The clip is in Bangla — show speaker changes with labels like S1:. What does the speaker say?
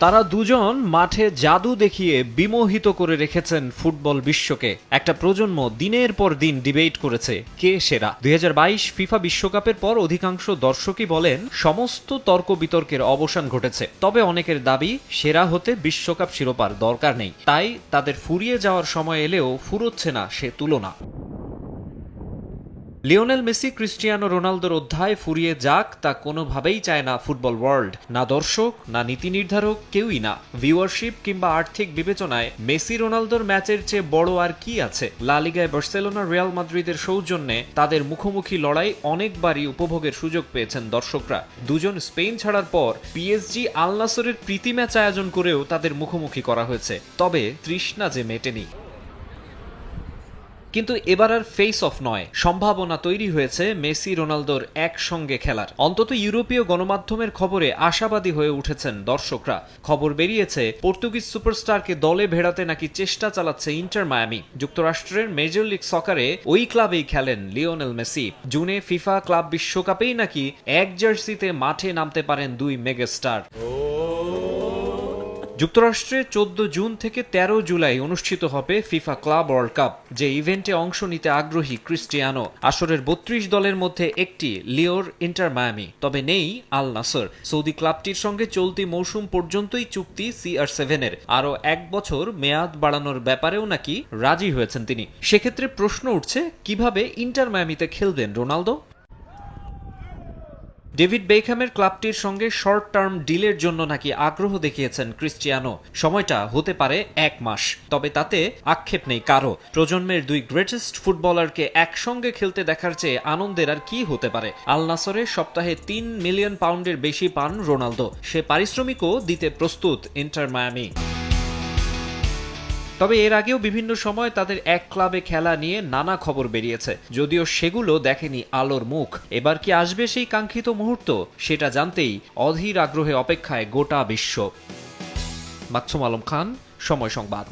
S1: তারা দুজন মাঠে জাদু দেখিয়ে বিমোহিত করে রেখেছেন ফুটবল বিশ্বকে। একটা প্রজন্ম দিনের পর দিন ডিবেট করেছে কে সেরা। দুই হাজার বাইশ ফিফা বিশ্বকাপের পর অধিকাংশ দর্শকই বলেন, সমস্ত তর্ক বিতর্কের অবসান ঘটেছে। তবে অনেকের দাবি, সেরা হতে বিশ্বকাপ শিরোপার দরকার নেই। তাই তাদের ফুরিয়ে যাওয়ার সময় এলেও ফুরোচ্ছে না সে তুলনা। লিওনেল মেসি, ক্রিস্টিয়ানো রোনালদোর অধ্যায় ফুরিয়ে যাক, তা কোনোভাবেই চায় না ফুটবল ওয়ার্ল্ড। না দর্শক, না নীতি নির্ধারক কেউই না। ভিউয়ারশিপ কিংবা আর্থিক বিবেচনায় মেসি রোনালদোর ম্যাচের চেয়ে বড় আর কি আছে? লা লিগায় বার্সেলোনা, রিয়াল মাদ্রিদের সৌজন্যে তাদের মুখোমুখি লড়াই অনেকবারই উপভোগের সুযোগ পেয়েছেন দর্শকরা। দুজন স্পেন ছাড়ার পর পিএসজি আল নাসরের প্রীতি ম্যাচ আয়োজন করেও তাদের মুখোমুখি করা হয়েছে। তবে তৃষ্ণা যে মেটেনি। কিন্তু এবার আর ফেস অফ নয়। সম্ভাবনা তৈরি হয়েছে মেসি রোনালদোর একসঙ্গে খেলার। অন্তত ইউরোপীয় গণমাধ্যমের খবরে আশাবাদী হয়ে উঠেছেন দর্শকরা। খবর বেরিয়েছে, পর্তুগিজ সুপারস্টারকে দলে ভেড়াতে নাকি চেষ্টা চালাচ্ছে ইন্টার মায়ামি। যুক্তরাষ্ট্রের মেজর লিগ সকারে ওই ক্লাবেই খেলেন লিওনেল মেসি। জুনে ফিফা ক্লাব বিশ্বকাপেই নাকি এক জার্সিতে মাঠে নামতে পারেন দুই মেগাস্টার। যুক্তরাষ্ট্রে চোদ্দ জুন থেকে ১৩ জুলাই অনুষ্ঠিত হবে ফিফা ক্লাব ওয়ার্ল্ড কাপ, যে ইভেন্টে অংশ নিতে আগ্রহী ক্রিস্টিয়ানো। আসরের বত্রিশ দলের মধ্যে একটি লিওর, ইন্টার মায়ামি, তবে নেই আল নাসর। সৌদি ক্লাবটির সঙ্গে চলতি মৌসুম পর্যন্তই চুক্তি সিআর সেভেনের। আরও এক বছর মেয়াদ বাড়ানোর ব্যাপারেও নাকি রাজি হয়েছেন তিনি। সেক্ষেত্রে প্রশ্ন উঠছে, কীভাবে ইন্টার মায়ামিতে খেলবেন রোনালদো? ডেভিড বেকহ্যামের ক্লাবটির সঙ্গে শর্ট টার্ম ডিলের জন্য নাকি আগ্রহ দেখিয়েছেন ক্রিস্টিয়ানো। সময়টা হতে পারে এক মাস। তবে তাতে আক্ষেপ নেই কারও। প্রজন্মের দুই গ্রেটেস্ট ফুটবলারকে একসঙ্গে খেলতে দেখার চেয়ে আনন্দের আর কি হতে পারে? আল নাসরে সপ্তাহে তিন মিলিয়ন পাউন্ডের বেশি পান রোনালদো। সে পারিশ্রমিকও দিতে প্রস্তুত ইন্টার মায়ামি। তবে এর আগেও বিভিন্ন সময় তাদের এক ক্লাবে খেলা নিয়ে নানা খবর বেরিয়েছে। যদিও সেগুলো দেখেনি আলোর মুখ। এবার কি আসবে সেই কাঙ্ক্ষিত মুহূর্ত? সেটা জানতেই অধীর আগ্রহে অপেক্ষায় গোটা বিশ্ব। মাকসুম আলম খান, সময় সংবাদ।